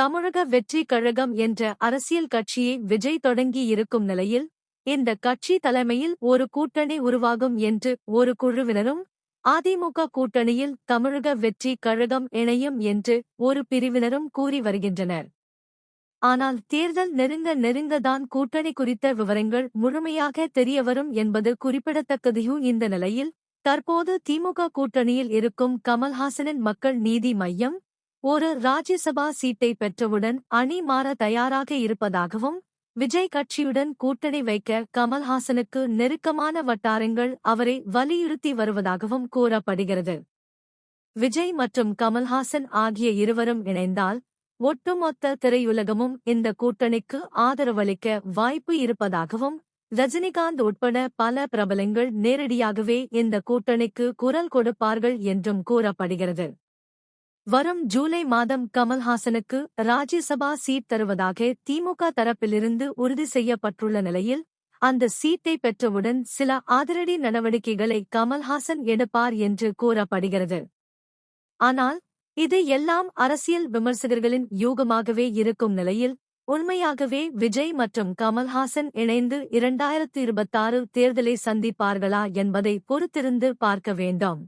தமிழக வெற்றி கழகம் என்ற அரசியல் கட்சியை விஜய் தொடங்கி இருக்கும் நிலையில் இந்த கட்சி தலைமையில் ஒரு கூட்டணி உருவாகும் என்று ஒரு குழுவினரும் அதிமுக கூட்டணியில் தமிழக வெற்றி கழகம் இணையும் என்று ஒரு பிரிவினரும் கூறி வருகின்றனர். ஆனால் தேர்தல் நெருங்க நெருங்கதான் கூட்டணி குறித்த விவரங்கள் முழுமையாக தெரியவரும் என்பது குறிப்பிடத்தக்கதையும் இந்த நிலையில் தற்போது திமுக கூட்டணியில் இருக்கும் கமல்ஹாசனின் மக்கள் நீதி மையம் ஒரு ராஜ்யசபா சீட்டை பெற்றவுடன் அணி மாற தயாராக இருப்பதாகவும் விஜய் கட்சியுடன் கூட்டணி வைக்க கமல்ஹாசனுக்கு நெருக்கமான வட்டாரங்கள் அவரை வலியுறுத்தி வருவதாகவும் கூறப்படுகிறது. விஜய் மற்றும் கமல்ஹாசன் ஆகிய இருவரும் இணைந்தால் ஒட்டுமொத்த திரையுலகமும் இந்த கூட்டணிக்கு ஆதரவளிக்க வாய்ப்பு இருப்பதாகவும் ரஜினிகாந்த் உட்பட பல பிரபலங்கள் நேரடியாகவே இந்த கூட்டணிக்கு குரல் கொடுப்பார்கள் என்றும் கூறப்படுகிறது. வரும் ஜூலை மாதம் கமல்ஹாசனுக்கு ராஜ்யசபா சீட் தருவதாக திமுக தரப்பிலிருந்து உறுதி செய்யப்பட்டுள்ள நிலையில் அந்த சீட்டை பெற்றவுடன் சில ஆதரடி நடவடிக்கைகளை கமல்ஹாசன் எடுப்பார் என்று கூறப்படுகிறது. ஆனால் இது எல்லாம் அரசியல் விமர்சகர்களின் யூகமாகவே இருக்கும் நிலையில் உண்மையாகவே விஜய் மற்றும் கமல்ஹாசன் இணைந்து இரண்டாயிரத்து இருபத்தாறு தேர்தலை சந்திப்பார்களா என்பதை பொறுத்திருந்து பார்க்க வேண்டும்.